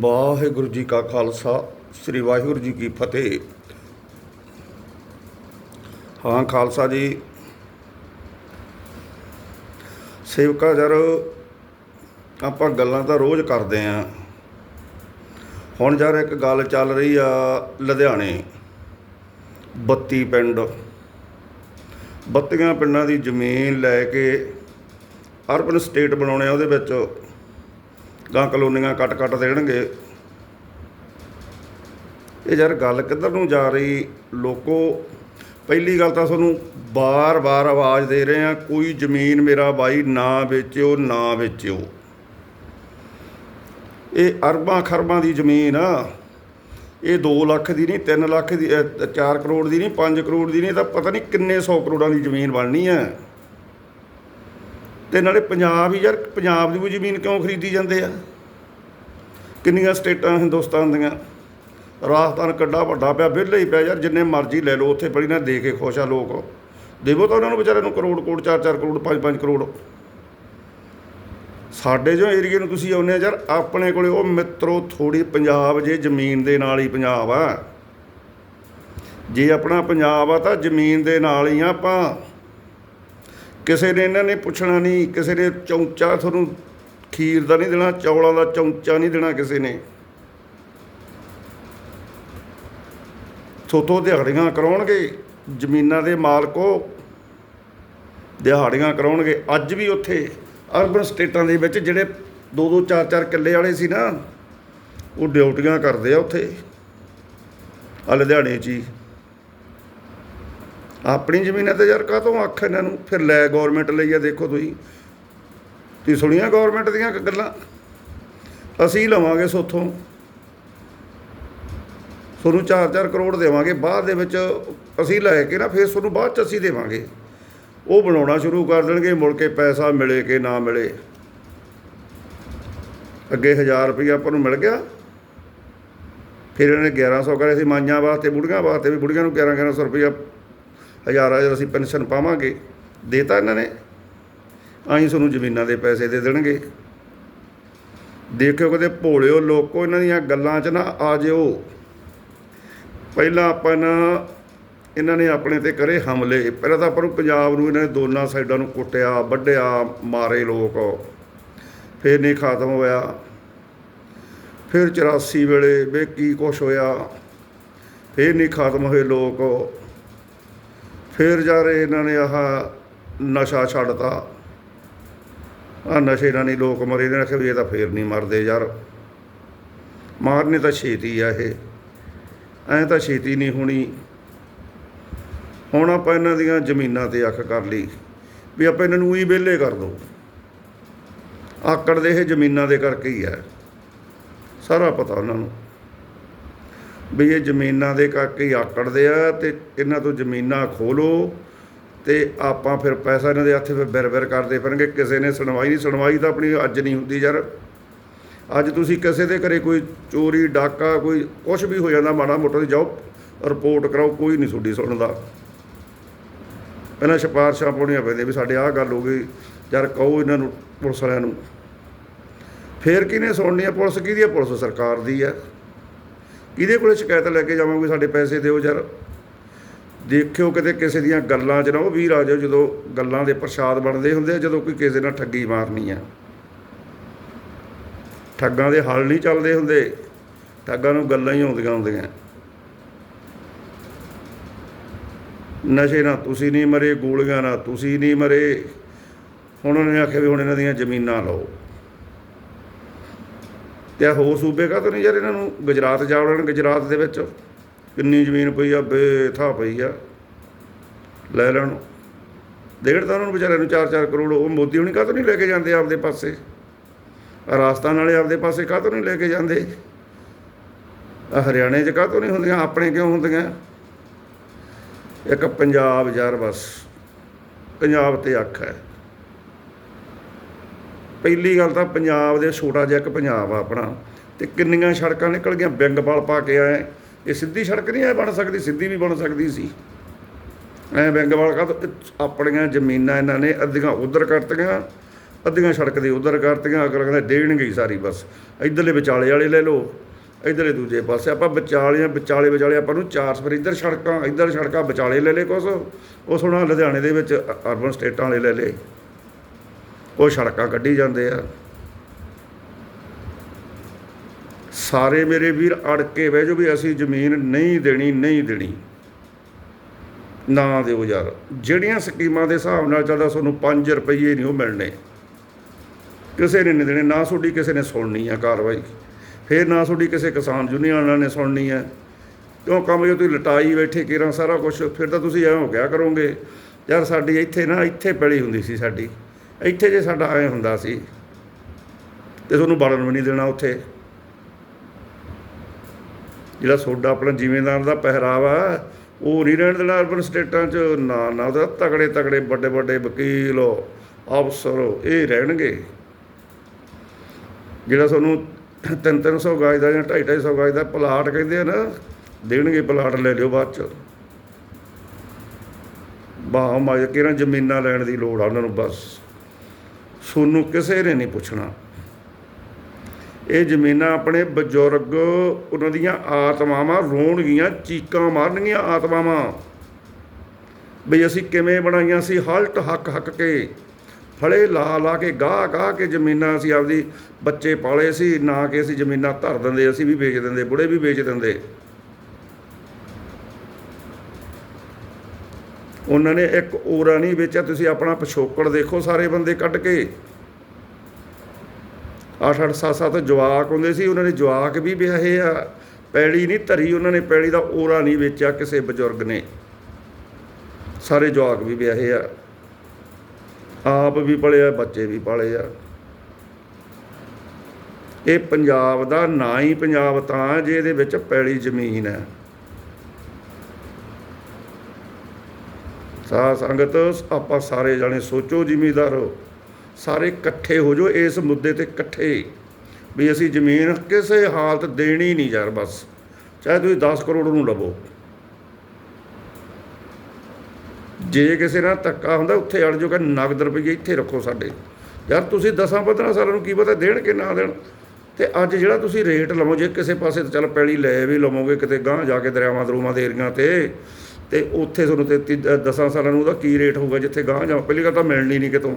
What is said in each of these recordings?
ਵਾਹਿਗੁਰੂ ਜੀ ਕਾ ਖਾਲਸਾ, ਸ੍ਰੀ ਵਾਹਿਗੁਰੂ ਜੀ ਕੀ ਫਤਿਹ। ਹਾਂ, ਖਾਲਸਾ ਜੀ। ਸੇਵਕਾ ਯਾਰ ਆਪਾਂ ਗੱਲਾਂ ਤਾਂ ਰੋਜ਼ ਕਰਦੇ ਆਂ। ਹੁਣ ਯਾਰ ਇੱਕ ਗੱਲ ਚੱਲ ਰਹੀ ਆ ਲੁਧਿਆਣੇ। 32 ਪਿੰਡ। 32 ਪਿੰਡਾਂ ਦੀ ਜ਼ਮੀਨ ਲੈ ਕੇ ਅਰਬਨ ਸਟੇਟ ਬਣਾਉਣੇ ਆ ਉਹਦੇ ਵਿੱਚ। ਗਾਂ ਕਲੋਨੀਆਂ ਕੱਟ ਕੱਟ ਦੇਣਗੇ। ਇਹ ਯਾਰ ਗੱਲ ਕਿੱਧਰ ਨੂੰ ਜਾ ਰਹੀ? ਲੋਕੋ, ਪਹਿਲੀ ਗੱਲ ਤਾਂ ਤੁਹਾਨੂੰ ਬਾਰ-ਬਾਰ ਆਵਾਜ਼ ਦੇ ਰਹੇ ਆ ਕੋਈ ਜ਼ਮੀਨ ਮੇਰਾ ਬਾਈ ਨਾ ਵੇਚਿਓ ਨਾ ਵੇਚਿਓ। ਇਹ ਅਰਬਾਂ ਖਰਬਾਂ ਦੀ ਜ਼ਮੀਨ ਆ। ਇਹ 2 ਲੱਖ ਦੀ ਨਹੀਂ 3 ਲੱਖ ਦੀ 4 ਕਰੋੜ ਦੀ ਨਹੀਂ 5 ਕਰੋੜ ਦੀ ਨਹੀਂ ਤਾਂ ਪਤਾ ਨਹੀਂ ਕਿੰਨੇ 100 ਕਰੋੜਾਂ ਦੀ ਜ਼ਮੀਨ ਬਣਨੀ ਹੈ। ਤੇ ਨਾਲੇ ਪੰਜਾਬ ਹੀ ਯਾਰ, ਪੰਜਾਬ ਦੀ ਵੀ ਜ਼ਮੀਨ ਕਿਉਂ ਖਰੀਦੀ ਜਾਂਦੇ ਆ? ਕਿੰਨੀਆਂ ਸਟੇਟਾਂ ਹਿੰਦੁਸਤਾਨ ਦੀਆਂ? ਰਾਜਸਥਾਨ ਕੱਡਾ ਵੱਡਾ ਪਿਆ, ਵਿਹਲੇ ਹੀ ਪਿਆ ਯਾਰ, ਜਿੰਨੇ ਮਰਜ਼ੀ ਲੈ ਲਓ, ਉੱਥੇ ਬੜੀ ਨਾ ਦੇ ਕੇ ਖੁਸ਼ ਆ ਲੋਕ। ਦੇਵੋ ਤਾਂ ਉਹਨਾਂ ਨੂੰ ਵਿਚਾਰਿਆਂ ਨੂੰ ਕਰੋੜ ਕਰੋੜ 4-4 ਕਰੋੜ 5-5 ਕਰੋੜ। ਸਾਡੇ ਜੋ ਏਰੀਏ ਨੂੰ ਤੁਸੀਂ ਆਉਂਦੇ ਆ ਯਾਰ, ਆਪਣੇ ਕੋਲੇ ਉਹ ਮਿੱਤਰੋ ਥੋੜੀ ਪੰਜਾਬ ਜੇ ਜ਼ਮੀਨ ਦੇ ਨਾਲ ਹੀ ਪੰਜਾਬ ਆ। ਜੇ ਆਪਣਾ ਪੰਜਾਬ ਆ ਤਾਂ ਜ਼ਮੀਨ ਦੇ ਨਾਲ ਹੀ ਆ ਆਪਾਂ। ਕਿਸੇ ਨੇ ਇਹਨਾਂ ਨੇ ਪੁੱਛਣਾ ਨਹੀਂ, ਕਿਸੇ ਨੇ ਚੌਂਚਾ ਤੁਹਾਨੂੰ ਖੀਰ ਦਾ ਨਹੀਂ ਦੇਣਾ, ਚੌਲਾਂ ਦਾ ਚੌਂਚਾ ਨਹੀਂ ਦੇਣਾ ਕਿਸੇ ਨੇ। ਥੋਤੋਂ ਦਿਹਾੜੀਆਂ ਕਰਾਉਣਗੇ, ਜ਼ਮੀਨਾਂ ਦੇ ਮਾਲਕੋ ਦਿਹਾੜੀਆਂ ਕਰਾਉਣਗੇ। ਅੱਜ ਵੀ ਉੱਥੇ ਅਰਬਨ ਸਟੇਟਾਂ ਦੇ ਵਿੱਚ ਜਿਹੜੇ ਦੋ ਦੋ ਚਾਰ ਚਾਰ ਕਿੱਲੇ ਵਾਲੇ ਸੀ ਨਾ, ਉਹ ਡਿਊਟੀਆਂ ਕਰਦੇ ਆ ਉੱਥੇ। ਆ ਲੁਧਿਆਣੇ 'ਚ ਹੀ। ਆਪਣੀ ਜ਼ਮੀਨਾਂ ਤੇ ਯਾਰ ਕਾਹਤੋਂ ਅੱਖ ਇਹਨਾਂ ਨੂੰ? ਫਿਰ ਲੈ ਗਵਰਨਮੈਂਟ ਲਈ ਆ, ਦੇਖੋ ਤੁਸੀਂ। ਤੁਸੀਂ ਸੁਣੀਆਂ ਗਵਰਨਮੈਂਟ ਦੀਆਂ ਗੱਲਾਂ? ਅਸੀਂ ਲਵਾਂਗੇ ਸੋਥੋਂ। ਤੁਹਾਨੂੰ 4-4 ਕਰੋੜ ਦੇਵਾਂਗੇ। ਬਾਅਦ ਦੇ ਵਿੱਚ ਅਸੀਂ ਲੈ ਕੇ ਨਾ, ਫਿਰ ਤੁਹਾਨੂੰ ਬਾਅਦ ਚ ਅਸੀਂ ਦੇਵਾਂਗੇ। ਉਹ ਬਣਾਉਣਾ ਸ਼ੁਰੂ ਕਰ ਦੇਣਗੇ, ਮੁੜ ਕੇ ਪੈਸਾ ਮਿਲੇ ਕਿ ਨਾ ਮਿਲੇ। ਅੱਗੇ 1000 ਰੁਪਇਆ ਆਪਾਂ ਨੂੰ ਮਿਲ ਗਿਆ। ਫਿਰ ਇਹਨੇ 1100 ਕਰੇ ਸੀ ਮਾਈਆਂ ਵਾਸਤੇ ਬੁੜੀਆਂ ਵਾਸਤੇ ਵੀ। ਬੁੜੀਆਂ ਨੂੰ 11 1100 ਰੁਪਇਆ ਹਜ਼ਾਰਾਂ ਹਜ਼ਾਰ ਅਸੀਂ ਪੈਨਸ਼ਨ ਪਾਵਾਂਗੇ, ਦੇਤਾ ਇਹਨਾਂ ਨੇ। ਆਈ ਤੁਹਾਨੂੰ ਜ਼ਮੀਨਾਂ ਦੇ ਪੈਸੇ ਦੇ ਦੇਣਗੇ। ਦੇਖਿਓ ਕਦੇ ਭੋਲਿਓ ਲੋਕੋ, ਇਹਨਾਂ ਦੀਆਂ ਗੱਲਾਂ 'ਚ ਨਾ ਆ ਜਿਓ। ਪਹਿਲਾਂ ਆਪਾਂ ਨਾ ਇਹਨਾਂ ਨੇ ਆਪਣੇ ਤੇ ਕਰੇ ਹਮਲੇ। ਪਹਿਲਾਂ ਤਾਂ ਆਪਾਂ ਨੂੰ ਪੰਜਾਬ ਨੂੰ ਇਹਨਾਂ ਨੇ ਦੋਨਾਂ ਸਾਈਡਾਂ ਨੂੰ ਕੁੱਟਿਆ, ਵੱਢਿਆ, ਮਾਰੇ ਲੋਕ। ਫਿਰ ਨਹੀਂ ਖਤਮ ਹੋਇਆ। ਫਿਰ 84 ਵੇਲੇ ਵੇ ਕੀ ਕੁਛ ਹੋਇਆ। ਫਿਰ ਨਹੀਂ ਖਤਮ ਹੋਏ ਲੋਕ। ਫਿਰ ਜਾ ਰਹੇ ਇਹਨਾਂ ਨੇ ਆਹ ਨਸ਼ਾ ਛੱਡਤਾ। ਆ ਨਸ਼ੇ ਨਾਲ ਨਹੀਂ ਲੋਕ ਮਰੇ ਇਹਨਾਂ ਨੇ, ਆਖਿਆ ਵੀ ਇਹ ਤਾਂ ਫੇਰ ਨਹੀਂ ਮਰਦੇ ਯਾਰ। ਮਾਰਨੇ ਤਾਂ ਛੇਤੀ ਆ ਇਹ। ਐਂ ਤਾਂ ਛੇਤੀ ਨਹੀਂ ਹੋਣੀ। ਹੁਣ ਆਪਾਂ ਇਹਨਾਂ ਦੀਆਂ ਜ਼ਮੀਨਾਂ ਤੇ ਅੱਖ ਕਰ ਲਈ, ਵੀ ਆਪਾਂ ਇਹਨਾਂ ਨੂੰ ਹੀ ਵਿਹਲੇ ਕਰ ਦੋ। ਆਕੜ ਦੇ ਇਹ ਜ਼ਮੀਨਾਂ ਦੇ ਕਰਕੇ ਹੀ ਹੈ ਸਾਰਾ ਪਤਾ ਉਹਨਾਂ ਨੂੰ। ਵੀ ਇਹ ਜ਼ਮੀਨਾਂ ਦੇ ਕਰਕੇ ਹੀ ਆਕੜਦੇ ਆ ਤੇ ਇਹਨਾਂ ਤੋਂ ਜ਼ਮੀਨਾਂ ਖੋਲੋ ਤੇ ਆਪਾਂ ਫਿਰ ਪੈਸਾ ਇਹਨਾਂ ਦੇ ਹੱਥ ਫਿਰ ਬਿਰ ਬਿਰ ਕਰਦੇ ਫਿਰਾਂਗੇ ਕਿਸੇ ਨੇ ਸੁਣਵਾਈ ਨਹੀਂ, ਸੁਣਵਾਈ ਤਾਂ ਆਪਣੀ ਅੱਜ ਨਹੀਂ ਹੁੰਦੀ ਯਾਰ। ਅੱਜ ਤੁਸੀਂ ਕਿਸੇ ਦੇ ਘਰੇ ਕੋਈ ਚੋਰੀ, ਡਾਕਾ, ਕੋਈ ਕੁਝ ਵੀ ਹੋ ਜਾਂਦਾ ਮਾੜਾ ਮੋਟਾ ਤੇ ਜਾਓ, ਰਿਪੋਰਟ ਕਰਾਓ, ਕੋਈ ਨਹੀਂ ਤੁਹਾਡੀ ਸੁਣਦਾ। ਪਹਿਲਾਂ ਸਿਫਾਰਸ਼ਾਂ ਪਾਉਣੀਆਂ ਪੈਂਦੀਆਂ ਵੀ ਸਾਡੇ ਆਹ ਗੱਲ ਹੋ ਗਈ, ਯਾਰ ਕਹੋ ਇਹਨਾਂ ਨੂੰ, ਪੁਲਿਸ ਵਾਲਿਆਂ ਨੂੰ। ਫੇਰ ਕਿਹਨੇ ਸੁਣਨੀ ਆ? ਪੁਲਿਸ ਕਿਹਦੀ ਹੈ ਪੁਲਿਸ ਸਰਕਾਰ ਦੀ ਹੈ ਕਿਹਦੇ ਕੋਲੇ ਸ਼ਿਕਾਇਤ ਲੈ ਕੇ ਜਾਵਾਂਗੇ ਸਾਡੇ ਪੈਸੇ ਦਿਓ ਯਾਰ। ਦੇਖਿਓ ਕਿਤੇ ਕਿਸੇ ਦੀਆਂ ਗੱਲਾਂ 'ਚ ਨਾ ਉਹ ਵੀਰ ਆ ਜਾਓ, ਜਦੋਂ ਗੱਲਾਂ ਦੇ ਪ੍ਰਸ਼ਾਦ ਬਣਦੇ ਹੁੰਦੇ ਆ, ਜਦੋਂ ਕੋਈ ਕਿਸੇ ਨਾਲ ਠੱਗੀ ਮਾਰਨੀ ਆ। ਠੱਗਾਂ ਦੇ ਹੱਲ ਨਹੀਂ ਚੱਲਦੇ ਹੁੰਦੇ। ਠੱਗਾਂ ਨੂੰ ਗੱਲਾਂ ਹੀ ਆਉਂਦੀਆਂ ਹੁੰਦੀਆਂ। ਨਸ਼ੇ ਨਾਲ ਤੁਸੀਂ ਨਹੀਂ ਮਰੇ, ਗੋਲੀਆਂ ਨਾਲ ਤੁਸੀਂ ਨਹੀਂ ਮਰੇ। ਹੁਣ ਉਹਨਾਂ ਨੇ ਆਖਿਆ ਵੀ ਹੁਣ ਇਹਨਾਂ ਦੀਆਂ ਜ਼ਮੀਨਾਂ ਲਓ। ਤੇ ਹੋਰ ਸੂਬੇ ਕਾ ਨਹੀਂ ਯਾਰ ਇਹਨਾਂ ਨੂੰ? ਗੁਜਰਾਤ ਜਾ ਵੜਨ, ਗੁਜਰਾਤ ਦੇ ਵਿੱਚ ਕਿੰਨੀ ਜ਼ਮੀਨ ਪਈ ਆ ਬੇਥਾ ਪਈ ਆ। ਲੈ ਲੈਣ। ਡੇਢ ਤਾਂ ਉਹਨਾਂ ਨੂੰ ਵਿਚਾਰਿਆਂ ਨੂੰ 4-4 ਕਰੋੜ, ਉਹ ਮੋਦੀ ਹੁਣੀ ਕਾਹਤੋਂ ਨਹੀਂ ਲੈ ਕੇ ਜਾਂਦੇ ਆਪਦੇ ਪਾਸੇ? ਰਾਜਸਥਾਨ ਵਾਲੇ ਆਪਦੇ ਪਾਸੇ ਕਾਹ ਤੋਂ ਨਹੀਂ ਲੈ ਕੇ ਜਾਂਦੇ? ਹਰਿਆਣੇ 'ਚ ਕਾਹ ਤੋਂ ਨਹੀਂ ਹੁੰਦੀਆਂ? ਆਪਣੇ ਕਿਉਂ ਹੁੰਦੀਆਂ? ਇੱਕ ਪੰਜਾਬ ਯਾਰ ਬਸ। ਪੰਜਾਬ ਤੇ ਅੱਖ ਹੈ। ਪਹਿਲੀ ਗੱਲ ਤਾਂ ਪੰਜਾਬ ਦੇ ਛੋਟਾ ਜਿਹਾ ਇੱਕ ਪੰਜਾਬ ਆ ਆਪਣਾ, ਤੇ ਕਿੰਨੀਆਂ ਸੜਕਾਂ ਨਿਕਲ ਗਈਆਂ, ਬਿੰਗਪਾਲ ਪਾ ਕੇ ਆਏ। ਇਹ ਸਿੱਧੀ ਸੜਕ ਨਹੀਂ ਐ ਬਣ ਸਕਦੀ, ਸਿੱਧੀ ਵੀ ਬਣ ਸਕਦੀ ਸੀ। ਐ ਬਿੰਗਪਾਲ ਕਾ ਆਪਣੀਆਂ ਜ਼ਮੀਨਾਂ ਇਹਨਾਂ ਨੇ ਅੱਧੀਆਂ ਉਧਰ ਕਰਤੀਆਂ, ਅੱਧੀਆਂ ਸੜਕ ਦੇ ਉਧਰ ਕਰਤੀਆਂ ਅਗਰ ਕਹਿੰਦੇ ਦੇਣਗੇ ਹੀ ਸਾਰੀ ਬਸ। ਇਧਰਲੇ ਵਿਚਾਲੇ ਵਾਲੇ ਲੈ ਲਓ, ਇਧਰਲੇ ਦੂਜੇ ਪਾਸੇ ਆਪਾਂ ਵਿਚਾਲੇ ਵਿਚਾਲੇ ਵਿਚਾਲੇ ਆਪਾਂ ਨੂੰ ਚਾਰ ਸਫਰ, ਇੱਧਰ ਸੜਕਾਂ ਇੱਧਰ ਸੜਕਾਂ ਵਿਚਾਲੇ ਲੈ ਲੇ ਕੁਛ। ਉਹ ਸੁਣਾ ਲੁਧਿਆਣੇ ਦੇ ਵਿੱਚ ਅਰਬਨ ਸਟੇਟਾਂ ਵਾਲੇ ਲੈ ਲੇ ਉਹ ਸੜਕਾਂ ਕੱਢੀ ਜਾਂਦੇ ਆ। ਸਾਰੇ ਮੇਰੇ ਵੀਰ ਅੜ ਕੇ ਬਹਿ ਜਾਓ ਵੀ ਅਸੀਂ ਜ਼ਮੀਨ ਨਹੀਂ ਦੇਣੀ ਨਹੀਂ ਦੇਣੀ। ਨਾ ਦਿਓ ਯਾਰ। ਜਿਹੜੀਆਂ ਸਕੀਮਾਂ ਦੇ ਹਿਸਾਬ ਨਾਲ ਚੱਲਦਾ, ਤੁਹਾਨੂੰ 5 ਰੁਪਏ ਨਹੀਂ ਉਹ ਮਿਲਣੇ। ਕਿਸੇ ਨੇ ਨਹੀਂ ਦੇਣੇ, ਨਾ ਤੁਹਾਡੀ ਕਿਸੇ ਨੇ ਸੁਣਨੀ ਆ ਕਾਰਵਾਈ। ਫੇਰ ਨਾ ਤੁਹਾਡੀ ਕਿਸੇ ਕਿਸਾਨ ਯੂਨੀਅਨ ਨੇ ਸੁਣਨੀ ਹੈ ਕਿਉਂ ਕੰਮ ਜੇ ਤੁਸੀਂ ਲਟਾਈ ਬੈਠੇ ਕਿਰਾਂ, ਸਾਰਾ ਕੁਝ ਫਿਰ ਤਾਂ ਤੁਸੀਂ ਐਂ ਹੋ ਗਿਆ ਕਰੋਗੇ? ਯਾਰ ਸਾਡੀ ਇੱਥੇ ਨਾ, ਇੱਥੇ ਪੈਲੀ ਹੁੰਦੀ ਸੀ ਸਾਡੀ। ਇੱਥੇ ਜੇ ਸਾਡਾ ਐਂ ਹੁੰਦਾ ਸੀ ਤੇ ਤੁਹਾਨੂੰ ਵੜਨ ਵੀ ਨਹੀਂ ਦੇਣਾ ਉੱਥੇ। ਜਿਹੜਾ ਸੋਡਾ ਆਪਣਾ ਜ਼ਿਮੀਂਦਾਰ ਦਾ ਪਹਿਰਾਵਾ, ਉਹ ਨਹੀਂ ਰਹਿਣ ਦੇਣਾ ਅਰਬਨ ਸਟੇਟਾਂ 'ਚ। ਨਾ ਨਾ ਉਹਦਾ ਤਗੜੇ ਤਗੜੇ ਵੱਡੇ ਵੱਡੇ ਵਕੀਲ, ਅਫਸਰ, ਇਹ ਰਹਿਣਗੇ। ਜਿਹੜਾ ਤੁਹਾਨੂੰ ਤਿੰਨ ਤਿੰਨ ਸੌ ਗਾਜ ਦਾ ਜਾਂ ਢਾਈ ਢਾਈ ਸੌ ਗਾਜ ਦਾ ਪਲਾਟ ਕਹਿੰਦੇ ਆ ਨਾ, ਦੇਣਗੇ ਪਲਾਟ, ਲੈ ਲਿਓ ਬਾਅਦ ਚ। ਬਾਹ ਮਾਜ ਕੇ ਨਾ ਜ਼ਮੀਨਾਂ ਲੈਣ ਦੀ ਲੋੜ ਆ ਉਹਨਾਂ ਨੂੰ ਬਸ। ਸੋਨੂੰ ਕਿਸੇ ਨੇ ਨਹੀਂ ਪੁੱਛਣਾ। ਇਹ ਜ਼ਮੀਨਾਂ ਆਪਣੇ ਬਜ਼ੁਰਗ ਉਹਨਾਂ ਦੀਆਂ ਆਤਮਾਵਾਂ ਰੋਣਗੀਆਂ, ਚੀਕਾਂ ਮਾਰਨਗੀਆਂ ਆਤਮਾਵਾਂ। ਬਈ ਅਸੀਂ ਕਿਵੇਂ ਬਣਾਈਆਂ ਸੀ? ਹਲਟ ਹੱਕ ਹੱਕ ਕੇ। ਫਲੇ ਲਾ ਲਾ ਕੇ, ਗਾਹ ਗਾਹ ਕੇ ਜ਼ਮੀਨਾਂ ਅਸੀਂ ਆਪਦੀ ਬੱਚੇ ਪਾਲੇ ਸੀ। ਨਾ ਕਿ ਅਸੀਂ ਜ਼ਮੀਨਾਂ ਧਰ ਦਿੰਦੇ, ਅਸੀਂ ਵੀ ਵੇਚ ਦਿੰਦੇ, ਬੁੜੇ ਵੀ ਵੇਚ ਦਿੰਦੇ। ਉਹਨਾਂ ਨੇ ਇੱਕ ਓਰਾ ਨਹੀਂ ਵੇਚਿਆ ਤੁਸੀਂ ਆਪਣਾ ਪਿਛੋਕੜ ਦੇਖੋ ਸਾਰੇ ਬੰਦੇ ਕੱਢ ਕੇ। ਅੱਠ ਅੱਠ, ਸੱਤ ਸੱਤ ਜਵਾਕ ਹੁੰਦੇ ਸੀ, ਉਹਨਾਂ ਨੇ ਜਵਾਕ ਵੀ ਵਿਆਹੇ ਆ। ਪੈੜੀ ਨਹੀਂ ਧਰੀ ਉਹਨਾਂ ਨੇ, ਪੈੜੀ ਦਾ ਓਰਾ ਨਹੀਂ ਵੇਚਿਆ ਕਿਸੇ ਬਜ਼ੁਰਗ ਨੇ। ਸਾਰੇ ਜਵਾਕ ਵੀ ਵਿਆਹੇ ਆ। ਆਪ ਵੀ ਪਲੇ ਆ, ਬੱਚੇ ਵੀ ਪਾਲੇ ਆ। ਇਹ ਪੰਜਾਬ ਦਾ ਨਾ ਹੀ ਪੰਜਾਬ ਤਾਂ ਜੇ ਇਹਦੇ ਵਿੱਚ ਪੈੜੀ ਜ਼ਮੀਨ ਹੈ ਸਾ ਸੰਗਤ, ਆਪਾਂ ਸਾਰੇ ਜਾਣੇ ਸੋਚੋ ਜ਼ਿਮੀਦਾਰੋ, ਸਾਰੇ ਇਕੱਠੇ ਹੋ ਜਾਓ ਇਸ ਮੁੱਦੇ ਤੇ ਇਕੱਠੇ। ਵੀ ਅਸੀਂ ਜ਼ਮੀਨ ਕਿਸੇ ਹਾਲਤ ਦੇਣੀ ਨਹੀਂ ਯਾਰ ਬਸ, ਚਾਹੇ ਤੁਸੀਂ 10 ਕਰੋੜ ਨੂੰ ਲਵੋ। ਜੇ ਕਿਸੇ ਨਾਲ ਧੱਕਾ ਹੁੰਦਾ, ਉੱਥੇ ਅੜ ਜਾਓ ਕਿ ਨਗਦ ਰੁਪਏ ਇੱਥੇ ਰੱਖੋ ਸਾਡੇ। ਯਾਰ ਤੁਸੀਂ 10 15 ਸਾਲਾਂ ਨੂੰ ਕੀ ਪਤਾ ਦੇਣ ਕਿ ਨਾ ਦੇਣ। ਤੇ ਅੱਜ ਜਿਹੜਾ ਤੁਸੀਂ ਰੇਟ ਲਵੋ, ਜੇ ਕਿਸੇ ਪਾਸੇ ਤੇ ਚੱਲ ਪੈਲੀ ਲੈ ਵੀ ਲਵੋਗੇ ਕਿਤੇ ਗਾਂਹ ਜਾ ਕੇ ਦਰਿਆਵਾਂ ਦਰੂਮਾਂ ਦੇ ਏਰੀਆਂ ਤੇ ਤੇ ਉੱਥੇ ਤੁਹਾਨੂੰ ਤੇ 10 ਸਾਲਾਂ ਨੂੰ ਉਹਦਾ ਕੀ ਰੇਟ ਹੋਊਗਾ, ਜਿੱਥੇ ਗਾਂਹ ਜਾ ਪਹਿਲੀ ਗੱਲ ਤਾਂ ਮਿਲਣੀ ਨਹੀਂ ਕਿਤੋਂ।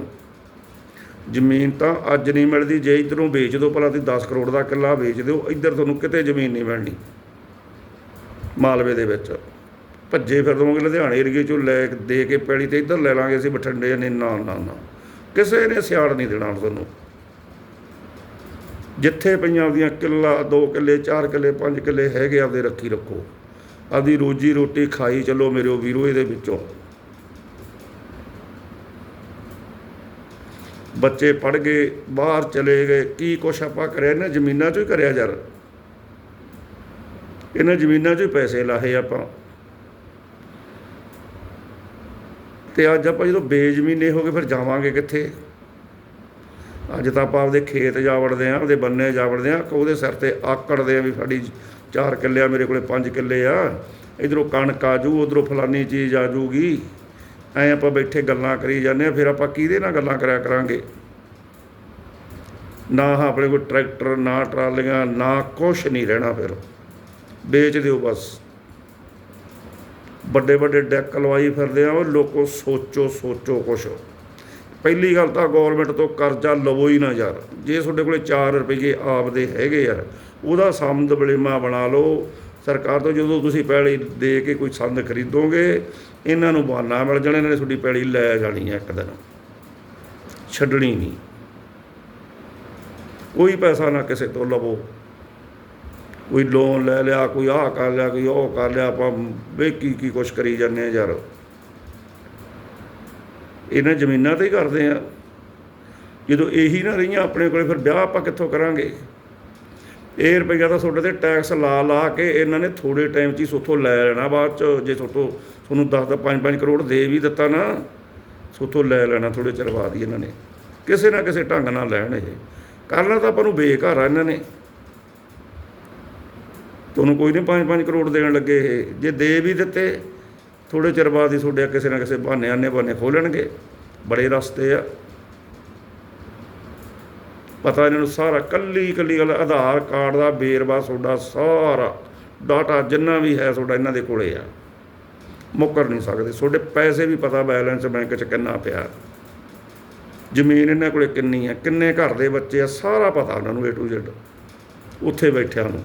ਜ਼ਮੀਨ ਤਾਂ ਅੱਜ ਨਹੀਂ ਮਿਲਦੀ, ਜੇ ਇੱਧਰੋਂ ਵੇਚ ਦਿਓ, ਭਲਾ ਤੁਸੀਂ 10 ਕਰੋੜ ਦਾ ਕਿੱਲਾ ਵੇਚ ਦਿਓ, ਇੱਧਰ ਤੁਹਾਨੂੰ ਕਿਤੇ ਜ਼ਮੀਨ ਨਹੀਂ ਮਿਲਣੀ। ਮਾਲਵੇ ਦੇ ਵਿੱਚ। ਭੱਜੇ ਫਿਰ ਦਵਾਂਗੇ ਲੁਧਿਆਣੇ ਏਰੀਏ ਚੋਂ ਲੈ ਕੇ- ਦੇ ਕੇ ਪੈਲੀ ਤੇ ਇੱਧਰ ਲੈ ਲਾਂਗੇ ਅਸੀਂ ਬਠਿੰਡੇ ਨੇ ਨਾ ਨਾ ਨਾ। ਕਿਸੇ ਨੇ ਸਿਆੜ ਨਹੀਂ ਦੇਣਾ ਤੁਹਾਨੂੰ। ਜਿੱਥੇ ਪਈਆਂ ਆਪਦੀਆਂ ਕਿੱਲਾ 2 ਕਿੱਲੇ 4 ਕਿੱਲੇ 5 ਕਿੱਲੇ ਹੈਗੇ ਆਪਦੇ ਰੱਖੀ ਰੱਖੋ। ਆਪਦੀ ਰੋਜੀ ਰੋਟੀ ਖਾਈ, ਚਲੋ ਮੇਰੇ ਵੀਰੋ ਇਹਦੇ ਵਿੱਚੋਂ। ਬੱਚੇ ਪੜ ਗਏ, ਬਾਹਰ ਚਲੇ ਗਏ, ਕੀ ਕੁਛ ਆਪਾਂ ਕਰਿਆ? ਇਹਨਾਂ ਜ਼ਮੀਨਾਂ 'ਚੋਂ ਹੀ ਕਰਿਆ ਯਾਰ। ਇਹਨਾਂ ਜ਼ਮੀਨਾਂ 'ਚੋਂ ਹੀ ਪੈਸੇ ਲਾਹੇ ਆਪਾਂ। ਤੇ ਅੱਜ ਆਪਾਂ ਜਦੋਂ ਬੇਜ਼ਮੀਨੇ ਹੋ ਗਏ, ਫਿਰ ਜਾਵਾਂਗੇ ਕਿੱਥੇ? ਅੱਜ ਤਾਂ ਆਪਾਂ ਆਪਦੇ ਖੇਤ ਜਾ ਵੜਦੇ ਆਂ, ਆਪਦੇ ਬੰਨੇ ਜਾ ਵੜਦੇ ਆਂ ਉਹਦੇ ਸਿਰ ਤੇ ਆਕੜਦੇ ਆਂ ਵੀ ਸਾਡੀ ਚਾਰ ਕਿੱਲੇ ਆ, ਮੇਰੇ ਕੋਲੇ ਪੰਜ ਕਿੱਲੇ ਆ। ਇਧਰੋਂ ਕਣਕ ਆ ਜੂ, ਉਧਰੋਂ ਫਲਾਨੀ ਚੀਜ਼ ਆ ਜੂਗੀ। ਐ ਆਪਾਂ ਬੈਠੇ ਗੱਲਾਂ ਕਰੀ ਜਾਂਦੇ ਆ, ਫਿਰ ਆਪਾਂ ਕਿਹਦੇ ਨਾਲ ਗੱਲਾਂ ਕਰਿਆ ਕਰਾਂਗੇ? ਨਾ ਆਪਣੇ ਕੋਲ ਟਰੈਕਟਰ, ਨਾ ਟਰਾਲੀਆਂ, ਨਾ ਕੁਛ ਨਹੀਂ ਰਹਿਣਾ ਫਿਰ। ਵੇਚ ਦਿਓ ਬਸ। ਵੱਡੇ ਵੱਡੇ ਡੈਕ ਲਵਾਈ ਫਿਰਦੇ ਆ, ਉਹ ਲੋਕੋ ਸੋਚੋ ਸੋਚੋ ਕੁਛ। ਪਹਿਲੀ ਗੱਲ ਤਾਂ ਗਵਰਨਮੈਂਟ ਤੋਂ ਕਰਜ਼ਾ ਲਵੋ ਹੀ ਨਾ ਯਾਰ। ਜੇ ਤੁਹਾਡੇ ਕੋਲੇ 4 ਰੁਪਏ ਆਪਦੇ ਹੈਗੇ ਯਾਰ ਉਹਦਾ ਸੰਦ ਬਲੇਮਾ ਬਣਾ ਲਓ। ਸਰਕਾਰ ਤੋਂ ਜਦੋਂ ਤੁਸੀਂ ਪੈਲੀ ਦੇ ਕੇ ਕੋਈ ਸੰਦ ਖਰੀਦੋਗੇ, ਇਹਨਾਂ ਨੂੰ ਬਹਾਨਾ ਮਿਲ ਜਾਣਾ, ਇਹਨਾਂ ਨੇ ਤੁਹਾਡੀ ਪੈਲੀ ਲੈ ਜਾਣੀ ਹੈ ਇੱਕ ਦਿਨ। ਛੱਡਣੀ ਨਹੀਂ। ਕੋਈ ਪੈਸਾ ਨਾ ਕਿਸੇ ਤੋਂ ਲਵੋ। ਕੋਈ ਲੋਨ ਲੈ ਲਿਆ, ਕੋਈ ਆਹ ਕਰ ਲਿਆ, ਕੋਈ ਉਹ ਕਰ ਲਿਆ, ਆਪਾਂ ਵੇ ਕੀ ਕੀ ਕੁਛ ਕਰੀ ਜਾਂਦੇ ਆ ਯਾਰ। ਇਹਨਾਂ ਜ਼ਮੀਨਾਂ ਤੇ ਹੀ ਕਰਦੇ ਆ ਜਦੋਂ ਇਹੀ ਨਾ ਰਹੀਆਂ ਆਪਣੇ ਕੋਲੇ, ਫਿਰ ਵਿਆਹ ਆਪਾਂ ਕਿੱਥੋਂ ਕਰਾਂਗੇ? ਇਹ ਰੁਪਈਆ ਤਾਂ ਤੁਹਾਡੇ ਤੇ ਟੈਕਸ ਲਾ ਲਾ ਕੇ ਇਹਨਾਂ ਨੇ ਥੋੜੇ ਟਾਈਮ 'ਚ ਹੀ ਸੋਥੋਂ ਲੈ ਲੈਣਾ, ਬਾਅਦ 'ਚ ਜੇ ਤੁਹਾਤੋਂ ਤੁਹਾਨੂੰ 10 ਦਾ 5-5 ਕਰੋੜ ਦੇ ਵੀ ਦਿੱਤਾ ਨਾ, ਸੋਥੋਂ ਲੈ ਲੈਣਾ ਥੋੜੇ ਚਿਰ ਬਾਅਦ ਹੀ ਇਹਨਾਂ ਨੇ। ਕਿਸੇ ਨਾ ਕਿਸੇ ਢੰਗ ਨਾਲ ਲੈਣ ਇਹ। ਕਰਨਾ ਤਾਂ ਆਪਾਂ ਨੂੰ ਬੇਘਰ ਆ ਇਹਨਾਂ ਨੇ। ਤੁਹਾਨੂੰ ਕੋਈ ਨਹੀਂ 5-5 ਕਰੋੜ ਦੇਣ ਲੱਗੇ ਇਹ। ਜੇ ਦੇ ਵੀ ਦਿੱਤੇ ਥੋੜੇ ਚਿਰ ਬਾਅਦ ਹੀ ਤੁਹਾਡੇ ਕਿਸੇ ਨਾ ਕਿਸੇ ਬਹਾਨੇ ਆਨੇ ਬਹਾਨੇ ਖੋਲਣਗੇ। ਬੜੇ ਰਸਤੇ ਆ। ਪਤਾ ਇਹਨਾਂ ਨੂੰ ਸਾਰਾ ਕੱਲੀ ਕੱਲੀ ਗੱਲ, ਆਧਾਰ ਕਾਰਡ ਦਾ, ਵੇਰਵਾ ਤੁਹਾਡਾ ਸਾਰਾ ਡਾਟਾ ਜਿੰਨਾ ਵੀ ਹੈ ਤੁਹਾਡਾ ਇਹਨਾਂ ਦੇ ਕੋਲੇ ਆ। ਮੁੱਕਰ ਨਹੀਂ ਸਕਦੇ, ਤੁਹਾਡੇ ਪੈਸੇ ਵੀ ਪਤਾ ਬੈਲੈਂਸ ਬੈਂਕ 'ਚ ਕਿੰਨਾ ਪਿਆ। ਜ਼ਮੀਨ ਇਹਨਾਂ ਕੋਲੇ ਕਿੰਨੀ ਹੈ ਕਿੰਨੇ ਘਰ ਦੇ ਬੱਚੇ ਆ, ਸਾਰਾ ਪਤਾ ਉਹਨਾਂ ਨੂੰ A to Z ਉੱਥੇ ਬੈਠਿਆਂ ਨੂੰ।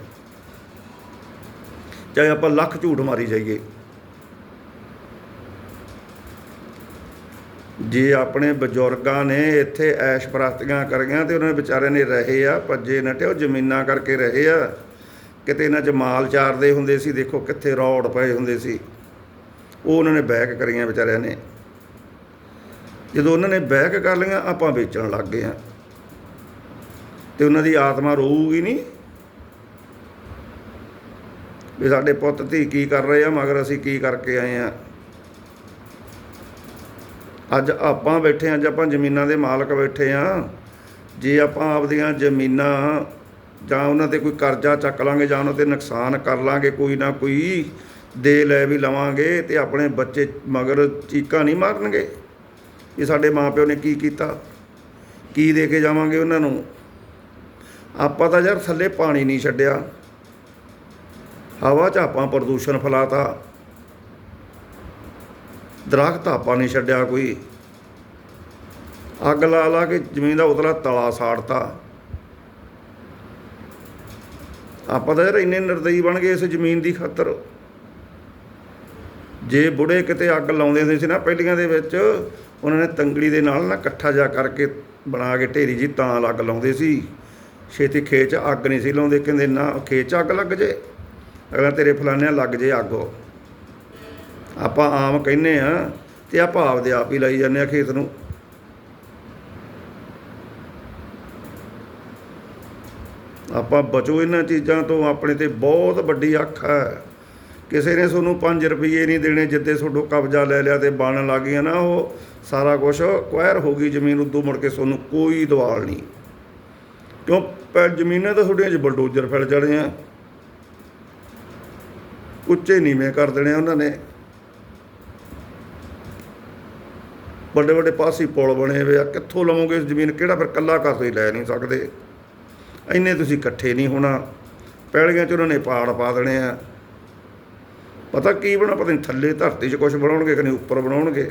ਚਾਹੇ ਆਪਾਂ ਲੱਖ ਝੂਠ ਮਾਰੀ ਜਾਈਏ ਜੇ ਆਪਣੇ ਬਜ਼ੁਰਗਾਂ ਨੇ ਇੱਥੇ ਐਸ਼ ਪ੍ਰਾਪਤੀਆਂ ਕਰੀਆਂ ਤੇ ਉਹਨਾਂ ਨੇ ਵਿਚਾਰਿਆਂ ਨੇ ਰਹੇ ਆ, ਭੱਜੇ ਨਟੇ, ਉਹ ਜ਼ਮੀਨਾਂ ਕਰਕੇ ਰਹੇ ਆ। ਕਿਤੇ ਇਹਨਾਂ 'ਚ ਮਾਲ ਚਾਰਦੇ ਹੁੰਦੇ ਸੀ, ਦੇਖੋ ਕਿੱਥੇ ਰੌੜ ਪਏ ਹੁੰਦੇ ਸੀ। ਉਹ ਉਹਨਾਂ ਨੇ ਬੈਕ ਕਰੀਆਂ ਵਿਚਾਰਿਆਂ ਨੇ। ਜਦੋਂ ਉਹਨਾਂ ਨੇ ਬੈਕ ਕਰ ਲਈਆਂ, ਆਪਾਂ ਵੇਚਣ ਲੱਗ ਗਏ ਆ। ਤੇ ਉਹਨਾਂ ਦੀ ਆਤਮਾ ਰੋਊਗੀ ਨਹੀਂ। ਵੀ ਸਾਡੇ ਪੁੱਤ ਧੀ ਕੀ ਕਰ ਰਹੇ ਆ, ਮਗਰ ਅਸੀਂ ਕੀ ਕਰਕੇ ਆਏ ਆ? ਅੱਜ ਆਪਾਂ ਬੈਠੇ ਹਾਂ ਅੱਜ ਆਪਾਂ ਜ਼ਮੀਨਾਂ ਦੇ ਮਾਲਕ ਬੈਠੇ ਆ। ਜੇ ਆਪਾਂ ਆਪਦੀਆਂ ਜ਼ਮੀਨਾਂ ਜਾਂ ਉਹਨਾਂ ਤੇ ਕੋਈ ਕਰਜ਼ਾ ਚੱਕ ਲਾਂਗੇ ਜਾਂ ਉਹਨਾਂ ਤੇ ਨੁਕਸਾਨ ਕਰ ਲਾਂਗੇ, ਕੋਈ ਨਾ ਕੋਈ ਦੇ ਲੈ ਵੀ ਲਵਾਂਗੇ ਤੇ ਆਪਣੇ ਬੱਚੇ ਮਗਰ ਚੀਕਾਂ ਨਹੀਂ ਮਾਰਨਗੇ। ਕਿ ਸਾਡੇ ਮਾਪਿਓ ਨੇ ਕੀ ਕੀਤਾ? ਕੀ ਦੇ ਕੇ ਜਾਵਾਂਗੇ ਉਹਨਾਂ ਨੂੰ? ਆਪਾਂ ਤਾਂ ਯਾਰ ਥੱਲੇ ਪਾਣੀ ਨਹੀਂ ਛੱਡਿਆ। ਹਵਾ 'ਚ ਆਪਾਂ ਪ੍ਰਦੂਸ਼ਣ ਫੈਲਾਤਾ। ਦਰਖਤ ਆਪਾਂ ਨਹੀਂ ਛੱਡਿਆ ਕੋਈ। ਅੱਗ ਲਾ ਲਾ ਕੇ ਜ਼ਮੀਨ ਦਾ ਉਤਲਾ ਤਲਾ ਸਾੜਤਾ। ਆਪਾਂ ਤਾਂ ਯਾਰ ਇੰਨੇ ਨਿਰਦਈ ਬਣ ਗਏ ਇਸ ਜ਼ਮੀਨ ਦੀ ਖਾਤਰ। ਜੇ ਬੁੜੇ ਕਿਤੇ ਅੱਗ ਲਾਉਂਦੇ ਹੁੰਦੇ ਸੀ ਨਾ ਪਹਿਲੀਆਂ ਦੇ ਵਿੱਚ, ਉਹਨਾਂ ਨੇ ਤੰਗੜੀ ਦੇ ਨਾਲ ਨਾ ਇਕੱਠਾ ਜਾ ਕਰਕੇ ਬਣਾ ਕੇ ਢੇਰੀ ਜੀ ਤਾਂ ਅੱਗ ਲਾਉਂਦੇ ਸੀ। ਛੇਤੀ ਖੇਤ 'ਚ ਅੱਗ ਨਹੀਂ ਸੀ ਲਾਉਂਦੇ, ਕਹਿੰਦੇ ਨਾ ਖੇਤ 'ਚ ਅੱਗ ਲੱਗ ਜੇ, ਅਗਲਾ ਤੇਰੇ ਫਲਾਨਿਆਂ ਲੱਗ ਜੇ ਅੱਗ। ਆਪਾਂ ਆਮ ਕਹਿੰਨੇ ਆ ਤੇ ਆਪਾਂ ਆਪਦੇ ਆਪ ਹੀ ਲਾਈ ਜਾਂਦੇ ਆ ਖੇਤ ਨੂੰ। ਆਪਾਂ ਬਚੋ ਇਹਨਾਂ ਚੀਜ਼ਾਂ ਤੋਂ, ਆਪਣੇ ਤੇ ਬਹੁਤ ਵੱਡੀ ਅੱਖ ਹੈ। ਕਿਸੇ ਨੇ ਤੁਹਾਨੂੰ 5 ਰੁਪਏ ਨਹੀਂ ਦੇਣੇ, ਜਿੱਦੇ ਤੁਹਾਡੋ ਕਬਜ਼ਾ ਲੈ ਲਿਆ ਤੇ ਬਾਣ ਲੱਗ ਗਿਆ ਨਾ ਉਹ, ਸਾਰਾ ਕੁਝ ਕੁਐਰ ਹੋ ਗਈ ਜ਼ਮੀਨ ਉਦੋਂ ਮੁੜ ਕੇ ਤੁਹਾਨੂੰ ਕੋਈ ਦਵਾਲ ਨਹੀਂ। ਕਿਉਂ? ਪੈ ਜ਼ਮੀਨਾਂ ਤਾਂ ਤੁਹਾਡੀਆਂ 'ਚ ਬਲਡੋਜ਼ਰ ਫੈਲ ਜਾਣੇ ਆ ਉੱਚੇ ਨੀਵੇਂ ਕਰ ਦੇਣੇ ਆ ਉਹਨਾਂ ਨੇ। ਵੱਡੇ ਵੱਡੇ ਪਾਸੇ ਪੁਲ ਬਣੇ ਹੋਏ ਆ, ਕਿੱਥੋਂ ਲਵੋਗੇ ਇਸ ਜ਼ਮੀਨ? ਕਿਹੜਾ ਫਿਰ ਕੱਲਾ ਘਰ ਤੁਸੀਂ ਲੈ ਨਹੀਂ ਸਕਦੇ? ਇੰਨੇ ਤੁਸੀਂ ਇਕੱਠੇ ਨਹੀਂ ਹੋਣਾ। ਪੈਲੀਆਂ 'ਚ ਉਹਨਾਂ ਨੇ ਪਾੜ ਪਾ ਦੇਣੇ ਆ। ਪਤਾ ਕੀ ਬਣਾ? ਪਤਾ ਨਹੀਂ ਥੱਲੇ ਧਰਤੀ 'ਚ ਕੁਝ ਬਣਾਉਣਗੇ ਕਿ ਨਹੀਂ, ਉੱਪਰ ਬਣਾਉਣਗੇ।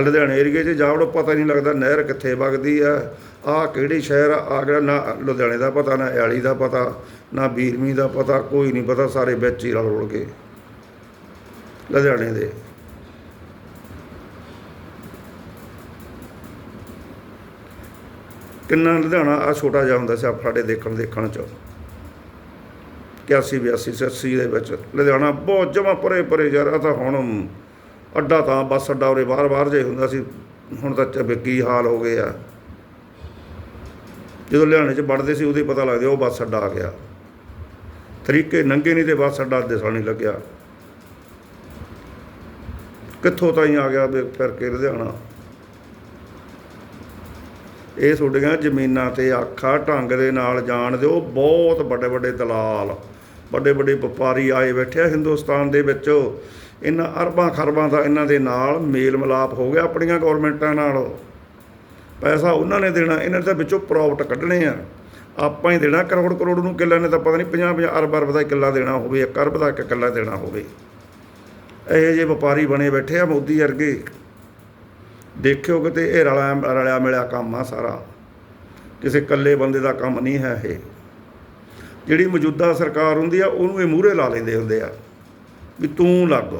ਲੁਧਿਆਣੇ ਏਰੀਏ 'ਚ ਜਾਵੜੋ, ਪਤਾ ਨਹੀਂ ਲੱਗਦਾ ਨਹਿਰ ਕਿੱਥੇ ਵਗਦੀ ਆ। ਆਹ ਕਿਹੜੀ ਸ਼ਹਿਰ ਆ? ਆ ਕਿਹੜਾ ਨਾ ਲੁਧਿਆਣੇ ਦਾ ਪਤਾ, ਨਾ ਇਆਲੀ ਦਾ ਪਤਾ, ਨਾ ਬੀਰਮੀ ਦਾ ਪਤਾ, ਕੋਈ ਨਹੀਂ ਪਤਾ, ਸਾਰੇ ਵਿੱਚ ਹੀ ਰਲ ਰੁਲ ਗਏ ਲੁਧਿਆਣੇ ਦੇ। ਕਿੰਨਾ ਲੁਧਿਆਣਾ ਆ ਛੋਟਾ ਜਿਹਾ ਹੁੰਦਾ ਸੀ ਆਪ ਸਾਡੇ ਦੇਖਣ ਦੇਖਣ ਚ। 81 82 80 ਦੇ ਵਿੱਚ। ਲੁਧਿਆਣਾ ਬਹੁਤ ਜਮਾ ਪਰੇ ਪਰੇ ਯਾਰ ਆ ਤਾਂ ਹੁਣ ਅੱਡਾ ਤਾਂ ਬੱਸ ਅੱਡਾ ਉਰੇ ਬਾਹਰ ਬਾਹਰ ਜੇ ਹੁੰਦਾ ਸੀ, ਹੁਣ ਤਾਂ ਕੀ ਹਾਲ ਹੋ ਗਏ ਆ। ਜਦੋਂ ਲੁਧਿਆਣੇ ਚ ਵੜਦੇ ਸੀ, ਉਦੋਂ ਹੀ ਪਤਾ ਲੱਗਦਾ ਉਹ ਬੱਸ ਅੱਡਾ ਆ ਗਿਆ। ਤਰੀਕੇ ਨੰਗੇ ਨਹੀਂ ਤੇ ਬੱਸ ਅੱਡਾ ਦਿਸਣ ਨਹੀਂ ਲੱਗਿਆ। ਕਿੱਥੋਂ ਤਾਈਂ ਆ ਗਿਆ ਫਿਰ ਕੇ ਲੁਧਿਆਣਾ? ਇਹ ਤੁਹਾਡੀਆਂ ਜ਼ਮੀਨਾਂ ਤੇ ਆਖਾ ਢੰਗ ਦੇ ਨਾਲ ਜਾਣ ਦਿਓ। ਬਹੁਤ ਵੱਡੇ ਵੱਡੇ ਦਲਾਲ, ਵੱਡੇ ਵੱਡੇ ਵਪਾਰੀ ਆਏ ਬੈਠੇ ਆ ਹਿੰਦੁਸਤਾਨ ਦੇ ਵਿੱਚ। ਇਹਨਾਂ ਅਰਬਾਂ ਖਰਬਾਂ ਦਾ ਇਹਨਾਂ ਦੇ ਨਾਲ ਮੇਲ ਮਿਲਾਪ ਹੋ ਗਿਆ ਆਪਣੀਆਂ ਗਵਰਨਮੈਂਟਾਂ ਨਾਲ। ਪੈਸਾ ਉਹਨਾਂ ਨੇ ਦੇਣਾ, ਇਹਨਾਂ ਦੇ ਤਾਂ ਵਿੱਚੋਂ ਪ੍ਰੋਫਿਟ ਕੱਢਣੇ ਆ। ਆਪਾਂ ਹੀ ਦੇਣਾ, ਕਰੋੜ ਕਰੋੜ ਨੂੰ ਕਿੱਲਾ ਨੇ ਤਾਂ ਪਤਾ ਨਹੀਂ 50 50 ਅਰਬ ਅਰਬ ਦਾ ਕਿੱਲਾ ਦੇਣਾ ਹੋਵੇ, ਇੱਕ ਅਰਬ ਦਾ ਇੱਕ ਕਿੱਲਾ ਦੇਣਾ ਹੋਵੇ। ਇਹੋ ਜਿਹੇ ਵਪਾਰੀ ਬਣੇ ਬੈਠੇ ਆ ਮੋਦੀ ਵਰਗੇ। ਦੇਖਿਓ ਕਿਤੇ ਇਹ ਰਲਿਆ ਰਲਿਆ ਮਿਲਿਆ ਕੰਮ ਆ ਸਾਰਾ। ਕਿਸੇ ਇਕੱਲੇ ਬੰਦੇ ਦਾ ਕੰਮ ਨਹੀਂ ਹੈ ਇਹ। ਜਿਹੜੀ ਮੌਜੂਦਾ ਸਰਕਾਰ ਹੁੰਦੀ ਆ, ਉਹਨੂੰ ਇਹ ਮੂਹਰੇ ਲਾ ਲੈਂਦੇ ਹੁੰਦੇ ਆ ਵੀ ਤੂੰ ਲੱਗ।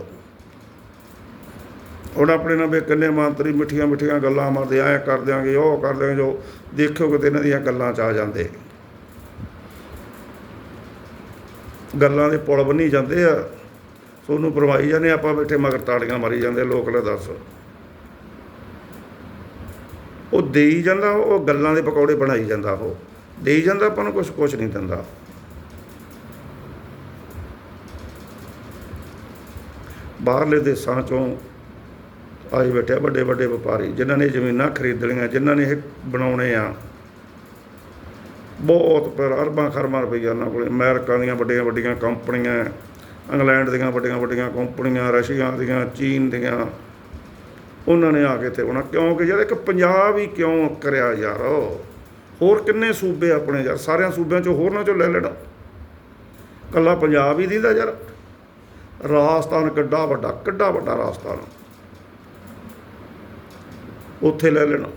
ਹੁਣ ਆਪਣੇ ਨਾਲ ਵੀ ਕਿੰਨੇ ਮੰਤਰੀ ਮਿੱਠੀਆਂ ਮਿੱਠੀਆਂ ਗੱਲਾਂ ਮਾਰਦੇ ਐ ਕਰ ਦਿਆਂਗੇ, ਉਹ ਕਰ ਦਿਆਂਗੇ, ਜੋ ਦੇਖਿਓ ਕਿਤੇ ਇਹਨਾਂ ਦੀਆਂ ਗੱਲਾਂ ਚ ਆ ਜਾਂਦੇ। ਗੱਲਾਂ ਦੇ ਪੁਲ ਬੰਨੀ ਜਾਂਦੇ ਆ। ਸੋਨੂੰ ਪਰਵਾਈ ਜਾਂਦੇ ਆਪਾਂ ਬੈਠੇ ਮਗਰ ਤਾੜੀਆਂ ਮਾਰੀ ਜਾਂਦੇ ਲੋਕ ਲੈ ਦੱਸ। ਉਹ ਦੇਈ ਜਾਂਦਾ, ਉਹ ਗੱਲਾਂ ਦੇ ਪਕੌੜੇ ਬਣਾਈ ਜਾਂਦਾ ਉਹ। ਦੇਈ ਜਾਂਦਾ, ਆਪਾਂ ਨੂੰ ਕੁਝ ਕੁਝ ਨਹੀਂ ਦਿੰਦਾ। ਬਾਹਰਲੇ ਦੇਸ਼ਾਂ ਚੋਂ ਆਏ ਬੈਠੇ ਆ ਵੱਡੇ ਵੱਡੇ ਵਪਾਰੀ, ਜਿਨ੍ਹਾਂ ਨੇ ਜ਼ਮੀਨਾਂ ਖਰੀਦ ਲਈਆਂ ਜਿਨ੍ਹਾਂ ਨੇ ਇਹ ਬਣਾਉਣੇ ਆ। ਬਹੁਤ ਪਰ ਅਰਬਾਂ ਖਰਬਾਂ ਰੁਪਈਆ ਉਹਨਾਂ ਕੋਲੇ। ਅਮਰੀਕਾ ਦੀਆਂ ਵੱਡੀਆਂ ਵੱਡੀਆਂ ਕੰਪਨੀਆਂ, ਇੰਗਲੈਂਡ ਦੀਆਂ ਵੱਡੀਆਂ ਵੱਡੀਆਂ ਕੰਪਨੀਆਂ, ਰਸ਼ੀਆ ਦੀਆਂ, ਚੀਨ ਦੀਆਂ। ਉਹਨਾਂ ਨੇ ਆ ਕੇ ਤੇ ਉਹਨਾਂ ਕਿਉਂਕਿ ਯਾਰ ਇੱਕ ਪੰਜਾਬ ਹੀ ਕਿਉਂ ਕਰਿਆ ਯਾਰ? ਹੋਰ ਕਿੰਨੇ ਸੂਬੇ ਆਪਣੇ ਯਾਰ? ਸਾਰਿਆਂ ਸੂਬਿਆਂ ਚੋਂ ਹੋਰਨਾਂ ਚੋਂ ਲੈ ਲੈਣਾ। ਕੱਲਾ ਪੰਜਾਬ ਹੀ ਦੀਦਾ ਯਾਰ। ਰਾਜਸਥਾਨ ਕਿੱਡਾ ਵੱਡਾ ਕਿੱਡਾ ਵੱਡਾ ਰਾਜਸਥਾਨ। ਉੱਥੇ ਲੈ ਲੈਣਾ।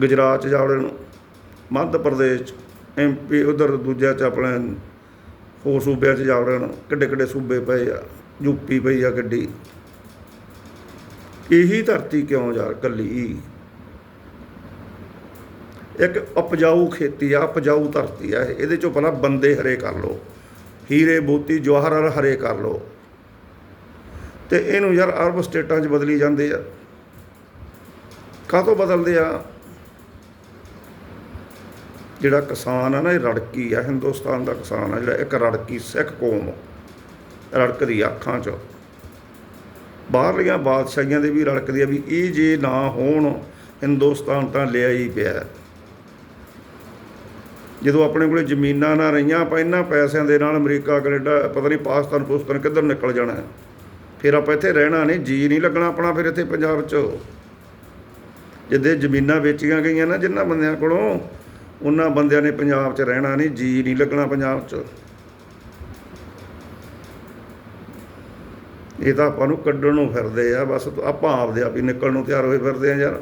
ਗੁਜਰਾਤ ਚ ਜਾਵੜੇ ਨੂੰ ਮੱਧ ਪ੍ਰਦੇਸ਼ ਚ ਐਮਪੀ ਉਧਰ ਦੂਜਿਆਂ ਚ ਆਪਣੇ ਹੋਰ ਸੂਬਿਆਂ ਚ ਜਾਵੜੇ ਨੂੰ ਕਿੱਡੇ ਕਿੱਡੇ ਸੂਬੇ ਪਏ ਆ ਯੂਪੀ ਪਈ ਆ ਗੱਡੀ ਇਹੀ ਧਰਤੀ ਕਿਉਂ ਯਾਰ ਕੱਲੀ? ਇੱਕ ਉਪਜਾਊ ਖੇਤੀ ਆ, ਉਪਜਾਊ ਧਰਤੀ ਆ ਇਹਦੇ ਚੋਂ ਪਹਿਲਾਂ ਬੰਦੇ ਹਰੇ ਕਰ ਲੋ ਹੀਰੇ, ਬੋਤੀ, ਜਵਾਹਰ ਹਰੇ ਕਰ ਲੋ ਤੇ ਇਹਨੂੰ ਯਾਰ ਅਰਬ ਸਟੇਟਾਂ 'ਚ ਬਦਲੀ ਜਾਂਦੇ ਆ। ਕਾਹਤੋਂ ਬਦਲਦੇ ਆ? ਜਿਹੜਾ ਕਿਸਾਨ ਆ ਨਾ, ਇਹ ਰੜਕੀ ਆ, ਹਿੰਦੁਸਤਾਨ ਦਾ ਕਿਸਾਨ ਆ, ਜਿਹੜਾ ਇੱਕ ਰੜਕੀ, ਸਿੱਖ ਕੌਮ ਰੜਕਦੀ ਅੱਖਾਂ 'ਚ। ਬਾਹਰਲੀਆਂ ਬਾਦਸ਼ਾਹੀਆਂ ਦੇ ਵੀ ਰੜਕਦੀ ਆ ਵੀ ਇਹ ਜੇ ਨਾ ਹੋਣ, ਹਿੰਦੁਸਤਾਨ ਤਾਂ ਲਿਆ ਹੀ ਪਿਆ ਜਦੋਂ ਆਪਣੇ ਕੋਲੇ ਜ਼ਮੀਨਾਂ ਨਾ ਰਹੀਆਂ, ਆਪਾਂ ਇਹਨਾਂ ਪੈਸਿਆਂ ਦੇ ਨਾਲ ਅਮਰੀਕਾ, ਕੈਨੇਡਾ, ਪਤਾ ਨਹੀਂ ਪਾਕਿਸਤਾਨ, ਪੁਸਤਨ ਕਿੱਧਰ ਨਿਕਲ ਜਾਣਾ ਹੈ। ਫਿਰ ਆਪਾਂ ਇੱਥੇ ਰਹਿਣਾ ਨਹੀਂ, ਜੀ ਨਹੀਂ ਲੱਗਣਾ ਆਪਣਾ ਫਿਰ ਇੱਥੇ ਪੰਜਾਬ 'ਚ। ਜਿੱਦੇ ਜ਼ਮੀਨਾਂ ਵੇਚੀਆਂ ਗਈਆਂ ਨਾ ਜਿੰਨਾ ਬੰਦਿਆਂ ਕੋਲੋਂ ਉਹਨਾਂ ਬੰਦਿਆਂ ਨੇ ਪੰਜਾਬ 'ਚ ਰਹਿਣਾ ਨਹੀਂ, ਜੀ ਨਹੀਂ ਲੱਗਣਾ ਪੰਜਾਬ 'ਚ। ਇਹ ਤਾਂ ਆਪਾਂ ਨੂੰ ਕੱਢਣ ਨੂੰ ਫਿਰਦੇ ਆ, ਬਸ ਆਪਾਂ ਆਪਦੇ ਆਪ ਹੀ ਨਿਕਲਣ ਨੂੰ ਤਿਆਰ ਹੋਏ ਫਿਰਦੇ ਆ ਯਾਰ।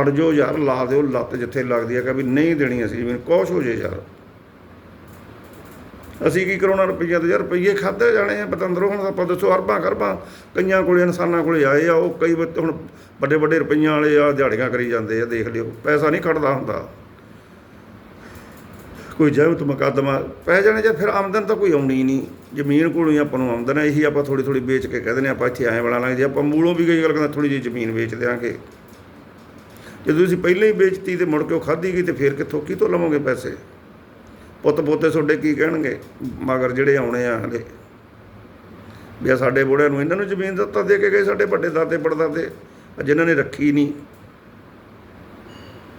ਅੜ ਜੋ ਯਾਰ, ਲਾ ਦਿਓ ਲੱਤ ਜਿੱਥੇ ਲੱਗਦੀ ਆ ਕਿ ਵੀ ਨਹੀਂ ਦੇਣੀ ਅਸੀਂ ਜ਼ਮੀਨ ਕੁਛ ਹੋ ਜੇ ਯਾਰ। ਅਸੀਂ ਕੀ ਕਰਾਉਣਾ ਰੁਪਈਆ ਤੇ ਯਾਰ ਰੁਪਈਏ ਖਾਦੇ ਜਾਣੇ ਆ, ਪਤੰਦਰੋਂ, ਹੁਣ ਆਪਾਂ ਦੱਸੋ ਅਰਬਾਂ ਕਰਬਾਂ ਕਈਆਂ ਕੋਲੇ, ਇਨਸਾਨਾਂ ਕੋਲੇ ਆਏ ਆ, ਉਹ ਕਈ ਹੁਣ ਵੱਡੇ ਵੱਡੇ ਰੁਪਈਆਂ ਵਾਲੇ ਆ, ਦਿਹਾੜੀਆਂ ਕਰੀ ਜਾਂਦੇ ਆ, ਦੇਖ ਲਿਓ, ਪੈਸਾ ਨਹੀਂ ਖੜਦਾ ਹੁੰਦਾ। ਕੋਈ ਜੈਵਤ ਮੁਕੱਦਮਾ, ਪੈ ਜਾਣੇ ਜਾਂ ਫਿਰ ਆਮਦਨ ਤਾਂ ਕੋਈ ਆਉਣੀ ਨਹੀਂ, ਜ਼ਮੀਨ ਕੋਲੋਂ ਹੀ ਆਪਾਂ ਨੂੰ ਆਮਦਨ ਹੈ ਇਹੀ ਆਪਾਂ ਥੋੜੀ ਥੋੜੀ ਵੇਚ ਕੇ ਕਹਿੰਦੇ ਨੇ ਆਪਾਂ ਇੱਥੇ ਐਂ ਬਣਾ ਲਾਂਗੇ, ਜੇ ਆਪਾਂ ਮੂਲੋਂ ਵੀ ਕਈ ਗੱਲ ਕਹਿੰਦਾ ਥੋੜੀ ਜਿਹੀ ਜ਼ਮੀਨ ਵੇਚ ਦਿਆਂਗੇ। ਜਦੋਂ ਤੁਸੀਂ ਪਹਿਲਾਂ ਹੀ ਵੇਚਤੀ ਤੇ ਮੁੜ ਕੇ ਉਹ ਖਾਧੀ ਗਈ ਤੇ ਫਿਰ ਕਿੱਥੋਂ ਕਿਤੋਂ ਲਵੋਗੇ ਪੈਸੇ? ਪੁੱਤ ਪੋਤੇ ਤੁਹਾਡੇ ਕੀ ਕਹਿਣਗੇ? ਮਗਰ ਜਿਹੜੇ ਆਉਣੇ ਆ ਹਲੇ। ਵੀ ਸਾਡੇ ਬੁੜਿਆਂ ਨੂੰ ਇਹਨਾਂ ਨੂੰ ਜ਼ਮੀਨ ਦਿੱਤਾ ਦੇ ਕੇ ਗਏ ਸਾਡੇ ਵੱਡੇ ਦਾਦੇ ਪੜਦਾਦੇ। ਆਹ ਜਿਨ੍ਹਾਂ ਨੇ ਰੱਖੀ ਨਹੀਂ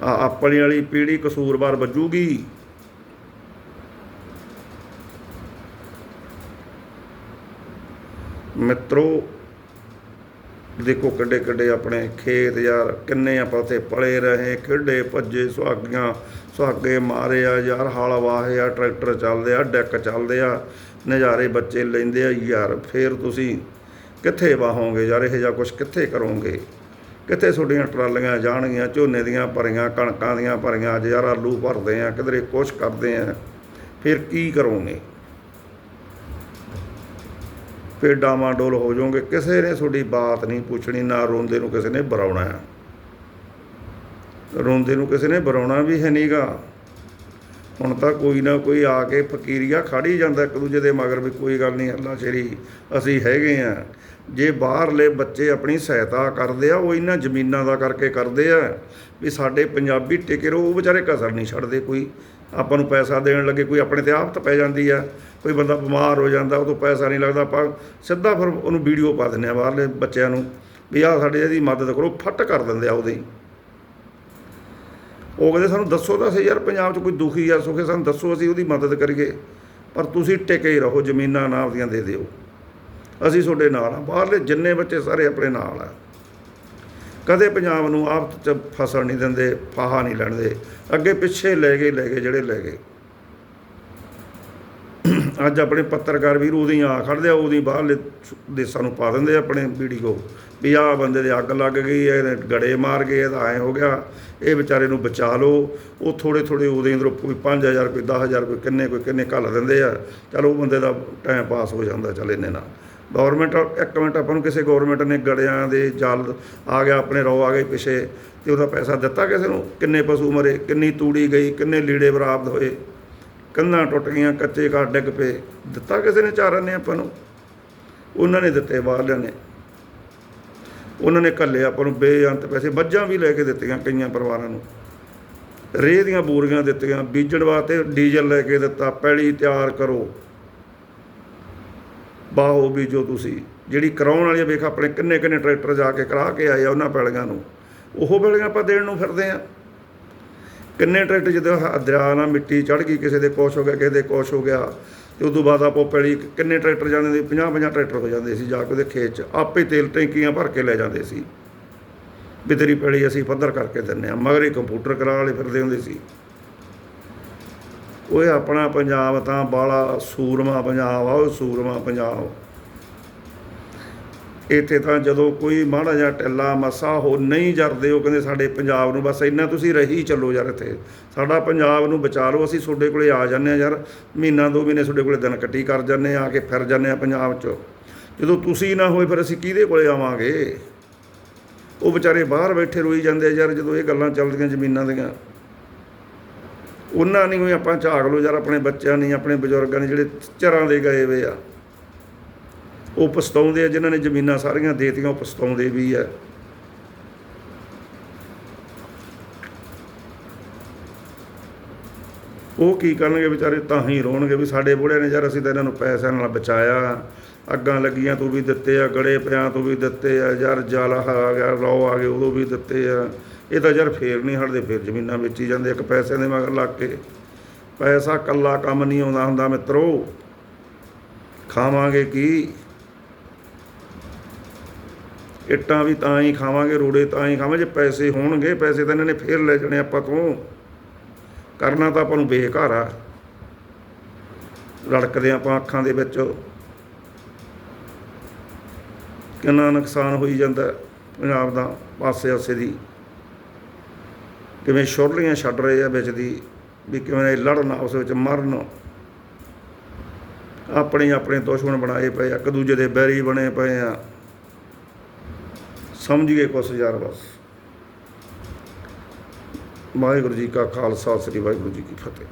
ਆ ਆਪਣੀ ਵਾਲੀ ਪੀੜ੍ਹੀ ਕਸੂਰਵਾਰ ਵੱਜੂਗੀ। ਮਿੱਤਰੋ ਦੇਖੋ ਕਿੱਡੇ ਕਿੱਡੇ ਆਪਣੇ ਖੇਤ ਯਾਰ, ਕਿੰਨੇ ਆਪਾਂ ਉੱਥੇ ਪਲੇ ਰਹੇ, ਖੇਡੇ, ਭੱਜੇ, ਸੁਹਾਗੀਆਂ, ਸੁਹਾਗੇ ਮਾਰੇ ਆ, ਯਾਰ ਹਲ ਵਾਹੇ ਆ, ਟਰੈਕਟਰ ਚੱਲਦੇ ਆ, ਡੈਕ ਚੱਲਦੇ ਆ, ਨਜ਼ਾਰੇ ਬੱਚੇ ਲੈਂਦੇ ਆ, ਯਾਰ ਫੇਰ ਤੁਸੀਂ ਕਿੱਥੇ ਵਾਹੋਗੇ ਯਾਰ, ਇਹ ਜਿਹਾ ਕੁਝ ਕਿੱਥੇ ਕਰੋਗੇ? ਕਿੱਥੇ ਤੁਹਾਡੀਆਂ ਟਰਾਲੀਆਂ ਜਾਣਗੀਆਂ, ਝੋਨੇ ਦੀਆਂ ਭਰੀਆਂ, ਕਣਕਾਂ ਦੀਆਂ ਭਰੀਆਂ, ਅੱਜ ਯਾਰ ਆਲੂ ਭਰਦੇ ਆ, ਕਿਧਰੇ ਕੁਛ ਕਰਦੇ ਆ, ਫਿਰ ਕੀ ਕਰੋਗੇ? ਫਿਰ ਡਾਮਾਡੋਲ ਹੋ ਜਾਓਗੇ, ਕਿਸੇ ਨੇ ਤੁਹਾਡੀ ਬਾਤ ਨਹੀਂ ਪੁੱਛਣੀ, ਨਾ ਰੋਂਦੇ ਨੂੰ ਕਿਸੇ ਨੇ ਬਰਾਉਣਾ ਹੈ। ਰੋਂਦੇ ਨੂੰ ਕਿਸੇ ਨੇ ਬਰਾਉਣਾ ਵੀ ਹੈ ਨਹੀਂਗਾ ਹੁਣ ਤਾਂ ਕੋਈ ਨਾ ਕੋਈ ਆ ਕੇ ਫਕੀਰੀਆ ਖੜੀ ਜਾਂਦਾ ਇੱਕ ਦੂਜੇ ਦੇ ਮਗਰ ਵੀ ਕੋਈ ਗੱਲ ਨਹੀਂ, ਅੱਲਾ ਸ਼ੇਰੀ, ਅਸੀਂ ਹੈਗੇ ਆ ਜੇ ਬਾਹਰਲੇ ਬੱਚੇ ਆਪਣੀ ਸਹਾਇਤਾ ਕਰਦੇ ਆ, ਉਹ ਇਹਨਾਂ ਜ਼ਮੀਨਾਂ ਦਾ ਕਰਕੇ ਕਰਦੇ ਆ ਵੀ ਸਾਡੇ ਪੰਜਾਬੀ ਟਿਕੇ ਰਹੋ, ਉਹ ਵਿਚਾਰੇ ਕਸਰ ਨਹੀਂ ਛੱਡਦੇ ਕੋਈ। ਆਪਾਂ ਨੂੰ ਪੈਸਾ ਦੇਣ ਲੱਗੇ, ਕੋਈ ਆਪਣੇ ਤੇ ਆਫਤ ਪੈ ਜਾਂਦੀ ਆ, ਕੋਈ ਬੰਦਾ ਬਿਮਾਰ ਹੋ ਜਾਂਦਾ, ਉਹ ਤੋਂ ਪੈਸਾ ਨਹੀਂ ਲੱਗਦਾ। ਆਪਾਂ ਸਿੱਧਾ ਫਿਰ ਉਹਨੂੰ ਵੀਡੀਓ ਪਾ ਦਿੰਦੇ ਆ ਬਾਹਰਲੇ ਬੱਚਿਆਂ ਨੂੰ ਵੀ ਆਹ ਸਾਡੇ ਇਹਦੀ ਮਦਦ ਕਰੋ ਫੱਟ ਕਰ ਦਿੰਦੇ ਆ ਉਹਦੀ। ਉਹ ਕਹਿੰਦੇ ਸਾਨੂੰ ਦੱਸੋ ਤਾਂ ਸਹੀ ਯਾਰ, ਪੰਜਾਬ 'ਚ ਕੋਈ ਦੁਖੀ ਆ, ਸੁਖੀ ਸਾਨੂੰ ਦੱਸੋ ਅਸੀਂ ਉਹਦੀ ਮਦਦ ਕਰੀਏ। ਪਰ ਤੁਸੀਂ ਟਿਕੇ ਹੀ ਰਹੋ, ਜ਼ਮੀਨਾਂ ਨਾ ਆਪਦੀਆਂ ਦੇ ਦਿਓ। ਅਸੀਂ ਤੁਹਾਡੇ ਨਾਲ ਆ, ਬਾਹਰਲੇ ਜਿੰਨੇ ਬੱਚੇ ਸਾਰੇ ਆਪਣੇ ਨਾਲ ਆ। ਕਦੇ ਪੰਜਾਬ ਨੂੰ ਆਪ 'ਚ ਫਸਣ ਨਹੀਂ ਦਿੰਦੇ, ਫਾਹਾ ਨਹੀਂ ਲੈਣਦੇ। ਅੱਗੇ ਪਿੱਛੇ ਲੈ ਗਏ ਲੈ ਗਏ, ਜਿਹੜੇ ਲੈ ਗਏ। ਅੱਜ ਆਪਣੇ ਪੱਤਰਕਾਰ ਵੀਰ ਉਹਦੀ ਆ ਖੜਦੇ ਆ, ਉਹਦੀ ਬਾਹਰਲੇ ਦੇਸਾਂ ਨੂੰ ਪਾ ਦਿੰਦੇ ਆ ਆਪਣੇ ਵੀਡੀਓ ਵੀ ਆਹ ਬੰਦੇ ਦੇ ਅੱਗ ਲੱਗ ਗਈ ਇਹਨੇ ਗੜੇ ਮਾਰ ਗਏ, ਇਹਦਾ ਐ ਹੋ ਗਿਆ। ਇਹ ਵਿਚਾਰੇ ਨੂੰ ਬਚਾ ਲਓ। ਉਹ ਥੋੜੇ ਥੋੜੇ ਉਹਦੇ ਅੰਦਰੋਂ ਕੋਈ 5000 ਕੋਈ 10000 ਕੋਈ ਕਿੰਨੇ ਕੋਈ ਕਿੰਨੇ ਘੱਲ ਦਿੰਦੇ ਆ। ਚਲ ਉਹ ਬੰਦੇ ਦਾ ਟਾਈਮ ਪਾਸ ਹੋ ਜਾਂਦਾ, ਚੱਲ ਇੰਨੇ ਨਾਲ। ਗਵਰਨਮੈਂਟ ਇੱਕ ਮਿੰਟ ਆਪਾਂ ਨੂੰ ਕਿਸੇ ਗਵਰਨਮੈਂਟ ਨੇ ਗੜਿਆਂ ਦੇ ਜਲ ਆ ਗਿਆ, ਆਪਣੇ ਰੋ ਆ ਗਏ ਪਿਛੇ, ਤੇ ਉਹਦਾ ਪੈਸਾ ਦਿੱਤਾ ਕਿਸੇ ਨੂੰ? ਕਿੰਨੇ ਪਸ਼ੂ ਮਰੇ, ਕਿੰਨੀ ਤੂੜੀ ਗਈ, ਕਿੰਨੇ ਲੀੜੇ ਬਰਾਬਦ ਹੋਏ, ਕੰਧਾਂ ਟੁੱਟ ਗਈਆਂ, ਕੱਚੇ ਘਰ ਡਿੱਗ ਪਏ, ਦਿੱਤਾ ਕਿਸੇ ਨੇ ਚਾਰਾਂ ਨੇ ਆਪਾਂ ਨੂੰ? ਉਹਨਾਂ ਨੇ ਦਿੱਤੇ, ਬਾਹਰਲਿਆਂ ਨੇ। ਉਹਨਾਂ ਨੇ ਘੱਲੇ ਆਪਾਂ ਨੂੰ ਬੇਅੰਤ ਪੈਸੇ, ਮੱਝਾਂ ਵੀ ਲੈ ਕੇ ਦਿੱਤੀਆਂ ਕਈਆਂ ਪਰਿਵਾਰਾਂ ਨੂੰ। ਰੇਹ ਦੀਆਂ ਬੋਰੀਆਂ ਦਿੱਤੀਆਂ, ਬੀਜਣ ਵਾਸਤੇ ਡੀਜ਼ਲ ਲੈ ਕੇ ਦਿੱਤਾ, ਪੈਲੀ ਤਿਆਰ ਕਰੋ। ਬਾਹੋ ਬੀਜੋ ਤੁਸੀਂ, ਜਿਹੜੀ ਕਰਾਉਣ ਵਾਲੀ ਵੇਖ ਆਪਣੇ ਕਿੰਨੇ ਕਿੰਨੇ ਟਰੈਕਟਰ ਜਾ ਕੇ ਕਰਾ ਕੇ ਆਏ ਆ ਉਹਨਾਂ ਪੈਲੀਆਂ ਨੂੰ, ਉਹ ਪੈਲੀਆਂ ਆਪਾਂ ਦੇਣ ਨੂੰ ਫਿਰਦੇ ਆ। ਕਿੰਨੇ ਟਰੈਕਟਰ ਜਦੋਂ ਦਰਿਆ ਨਾਲ ਮਿੱਟੀ ਚੜ ਗਈ, ਕਿਸੇ ਦੇ ਕੁਛ ਹੋ ਗਿਆ, ਕਿਸੇ ਦੇ ਕੁਛ ਹੋ ਗਿਆ, ਤੇ ਉਦੋਂ ਬਾਅਦ ਆਪੋ ਪੈਲੀ ਕਿੰਨੇ ਟਰੈਕਟਰ ਜਾਂਦੇ ਸੀ 50 50 ਟਰੈਕਟਰ ਹੋ ਜਾਂਦੇ ਸੀ ਜਾ ਕੇ ਉਹਦੇ ਖੇਤ 'ਚ, ਆਪੇ ਤੇਲ ਟੈਂਕੀਆਂ ਭਰ ਕੇ ਲੈ ਜਾਂਦੇ ਸੀ। ਵੀ ਤੇਰੀ ਪੈਲੀ ਅਸੀਂ ਪੱਧਰ ਕਰਕੇ ਦਿੰਨੇ ਆ, ਮਗਰ ਹੀ ਕੰਪਿਊਟਰ ਕਰਾ ਵਾਲੇ ਫਿਰਦੇ ਹੁੰਦੇ ਸੀ। ਉਹ ਆਪਣਾ ਪੰਜਾਬ ਤਾਂ ਬਾਲਾ ਸੂਰਮਾ ਪੰਜਾਬ ਆ ਉਹ ਸੂਰਮਾ ਪੰਜਾਬ। ਇੱਥੇ ਤਾਂ ਜਦੋਂ ਕੋਈ ਮਾੜਾ ਜਿਹਾ ਟੱਲਾ ਮਸਾ ਹੋ ਨਹੀਂ ਜਰਦੇ, ਉਹ ਕਹਿੰਦੇ ਸਾਡੇ ਪੰਜਾਬ ਨੂੰ ਬਸ ਇੰਨਾ ਤੁਸੀਂ ਰਹੀ ਚੱਲੋ ਯਾਰ ਇੱਥੇ। ਸਾਡਾ ਪੰਜਾਬ ਨੂੰ ਬਚਾ ਲਓ, ਅਸੀਂ ਤੁਹਾਡੇ ਕੋਲੇ ਆ ਜਾਂਦੇ ਆ ਯਾਰ। ਮਹੀਨਾ ਦੋ ਮਹੀਨੇ ਤੁਹਾਡੇ ਕੋਲੇ ਦਿਨ ਕੱਟੀ ਕਰ ਜਾਂਦੇ ਆ ਆ ਕੇ ਫਿਰ ਜਾਂਦੇ ਆ ਪੰਜਾਬ 'ਚ। ਜਦੋਂ ਤੁਸੀਂ ਨਾ ਹੋਏ ਫਿਰ ਅਸੀਂ ਕਿਹਦੇ ਕੋਲੇ ਆਵਾਂਗੇ? ਉਹ ਵਿਚਾਰੇ ਬਾਹਰ ਬੈਠੇ ਰੋਈ ਜਾਂਦੇ ਯਾਰ ਜਦੋਂ ਇਹ ਗੱਲਾਂ ਚੱਲਦੀਆਂ ਜ਼ਮੀਨਾਂ ਦੀਆਂ। ਉਹਨਾਂ ਨੇ ਵੀ ਆਪਾਂ ਝਾਕ ਲਓ ਯਾਰ, ਆਪਣੇ ਬੱਚਿਆਂ ਨੇ, ਆਪਣੇ ਬਜ਼ੁਰਗਾਂ ਨੇ ਜਿਹੜੇ ਚਰਾਂ ਦੇ ਗਏ ਵੇ ਆ। ਉਹ ਪਛਤਾਉਂਦੇ ਆ, ਜਿਨ੍ਹਾਂ ਨੇ ਜ਼ਮੀਨਾਂ ਸਾਰੀਆਂ ਦੇਤੀਆਂ, ਉਹ ਪਛਤਾਉਂਦੇ ਵੀ ਆ। ਉਹ ਕੀ ਕਰਨਗੇ ਵਿਚਾਰੇ? ਤਾਂ ਹੀ ਰੋਣਗੇ ਵੀ ਸਾਡੇ ਬੁੜਿਆਂ ਨੇ ਯਾਰ, ਅਸੀਂ ਤਾਂ ਇਹਨਾਂ ਨੂੰ ਪੈਸਿਆਂ ਨਾਲ ਬਚਾਇਆ। ਅੱਗਾਂ ਲੱਗੀਆਂ, ਤੋਂ ਵੀ ਦਿੱਤੇ ਆ, ਗੜੇ ਪਿਆਂ, ਤੋਂ ਵੀ ਦਿੱਤੇ ਆ। ਯਾਰ, ਜਲ ਆ ਗਿਆ, ਰੋ ਆ ਗਏ, ਉਦੋਂ ਵੀ ਦਿੱਤੇ ਆ। ਇਹ ਤਾਂ ਯਾਰ ਫੇਰ ਨਹੀਂ ਹਟਦੇ, ਫੇਰ ਜ਼ਮੀਨਾਂ ਵੇਚੀ ਜਾਂਦੇ ਇੱਕ ਪੈਸੇ ਦੇ ਮਗਰ ਲੱਗ ਕੇ। ਪੈਸਾ ਕੱਲਾ ਕੰਮ ਨਹੀਂ ਆਉਂਦਾ ਹੁੰਦਾ ਮਿੱਤਰੋ। ਖਾਵਾਂਗੇ ਕੀ? ਇੱਟਾਂ ਵੀ ਤਾਂ ਹੀ ਖਾਵਾਂਗੇ, ਰੋੜੇ ਤਾਂ ਹੀ ਖਾਵਾਂਗੇ, ਜੇ ਪੈਸੇ ਹੋਣਗੇ, ਪੈਸੇ ਤਾਂ ਇਹਨਾਂ ਨੇ ਫੇਰ ਲੈ ਜਾਣੇ ਆਪਾਂ ਤੋਂ। ਕਰਨਾ ਤਾਂ ਆਪਾਂ ਨੂੰ ਬੇਘਰ ਆ। ਰੜਕਦੇ ਆਪਾਂ ਅੱਖਾਂ ਦੇ ਵਿੱਚ। ਕਿੰਨਾ ਨੁਕਸਾਨ ਹੋਈ ਜਾਂਦਾ ਪੰਜਾਬ ਦਾ ਪਾਸੇ ਆਸੇ ਦੀ। ਕਿਵੇਂ ਸ਼ੁਰਲੀਆਂ ਛੱਡ ਰਹੇ ਆ ਵਿੱਚ ਦੀ, ਵੀ ਕਿਵੇਂ ਇਹ ਲੜਨ ਆਪਸ ਵਿੱਚ ਮਰਨ। ਆਪਣੇ ਆਪਣੇ ਦੁਸ਼ਮਣ ਬਣਾਏ ਪਏ ਆ, ਇੱਕ ਦੂਜੇ ਦੇ ਬੈਰੀ ਬਣੇ ਪਏ ਆ। ਸਮਝ ਗਏ ਕੁਛ ਯਾਰ ਬਸ। ਵਾਹਿਗੁਰੂ ਜੀ ਕਾ ਖਾਲਸਾ, ਸ੍ਰੀ ਵਾਹਿਗੁਰੂ ਜੀ ਕੀ ਫਤਿਹ।